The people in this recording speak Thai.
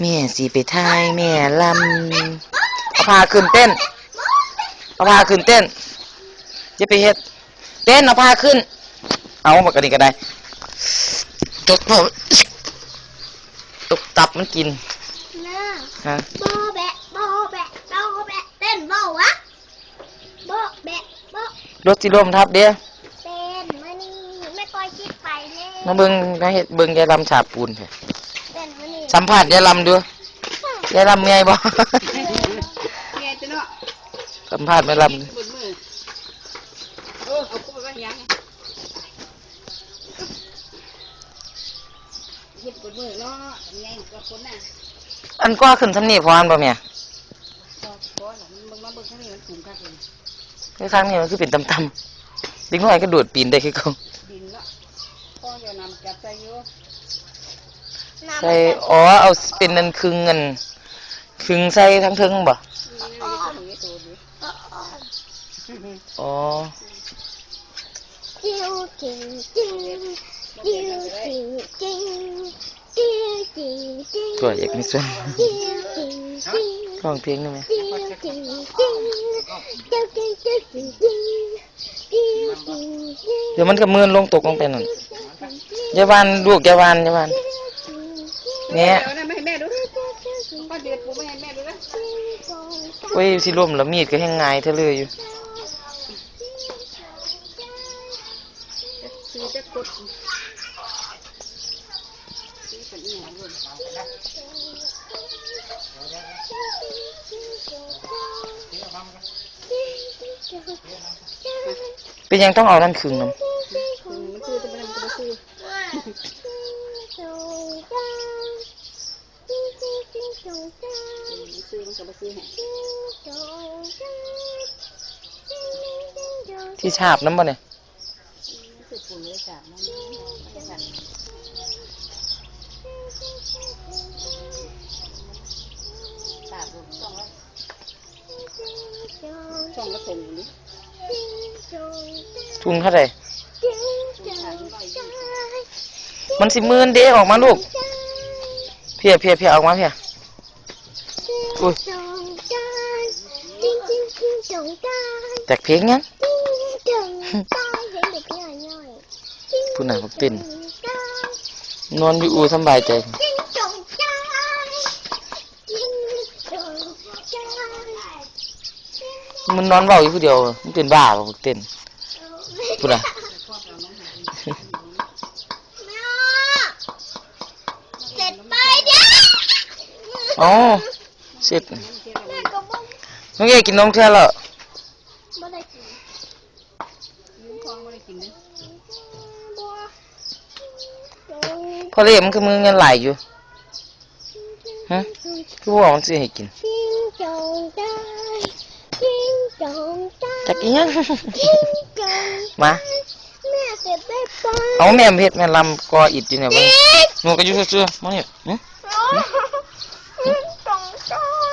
แม่สีไปทายแม่ลำเอาพาขึ้นเต้นเอาพาขึ้นเต้นจะไปเฮ็ดเต้นเอาพาขึ้น เอาบักกะนี่ก็ได้จดผมตกตับมันกินน่าฮะโบแบะโบแบะโบแบะเต้นโบวะโบแบะโบรถสิลมทับเด้อเต้นมานี่ไม่ปล่อยคิดไปเลยมาเบิ่งมาเฮ็ดเบิ่งยายลำฉาบปูนเถอะเต้นมานี่ สัมผัสยายลำดูยายลำไงบ่แง่จะเนาะสัมผัสแม่ลำดูบนมือเออเอาคู่ไปไว้ยังเฮ็ดบนมือเนาะไงก็คนน่ะอันก็ขึ้นสำนีพออันบ่แม่พอพอหลังมึงมาเบิ่งข้างนี้มันสูงคักเลยในครั้งนี้มันคือเป็นตำๆเด็กน้อยก็โดดปีนได้คือเขาดินเนาะพ่อจะนำจับใส่อยู่ ใส่อ๋อเอาเป็นนันคึงเงินคึงใส่ทั้งทึงบ่อ๋อจ้วจิ้งจ้งจิ้วจ้งจิ้งจิ้วจิ้งจ้งก็อยากมีส่วนร้องเพลงได้ไหมเดี๋ยวมันก็เมือนลงตกลงไปหนั่นยาวานลูกยาวานยาวาน เนี่ยเดี๋ยวนะไม่ให้แม่ดูพ่อเดือดปูไม่ให้แม่ดูนะโอ้ยสิล่มแล้วมีดก็แห้งง่ายเท่าเลยอยู่ซื้อจะกดซื้อเป็นอีหยังเลยเป็นยังต้องเอานั่นครึ่งน้อืมมันซื้อจะเป็นมันจะซื้อมันซื้อมัน ก็มาซื้อให้ที่ฉาบน้ำบ่เนี่ยซื้อปูนเลยจ้ะมันไม่สั่นตาดูช่องละช่องละส่งอยู่นี่ทุนเท่าไหร่มันสิมื่นเด้ออกมาลูกเพียเพียเพียออกมาเพีย อุ้ยงกาจริงจริงคืงการจกเพียงงั้นจิงสงกาเห็นเด็กน้อยน้อยผู้หนังก็เป็นนอนอยู่อู่สบายใจมันนอนเบาอยู่ผู้เดียวมันเป็นบ้าหรอเต้นผู้ดอะอ๋อ สร็จม่ก็บน้องเอกินนมเท่าแล้วบ่ได้กินยืมทองไม่ได้กินเลยบ่พอเล่มันคือมือเงินไหลอยู่ฮะคือบอกมันสิให้กินจักอีหยังมาเอาแม่เฮ็ดแม่ลำกออิดอยู่เนี่ยบ่งหนูก็อยู่ซื่อๆมาเนี่ยหึ ¡Ah!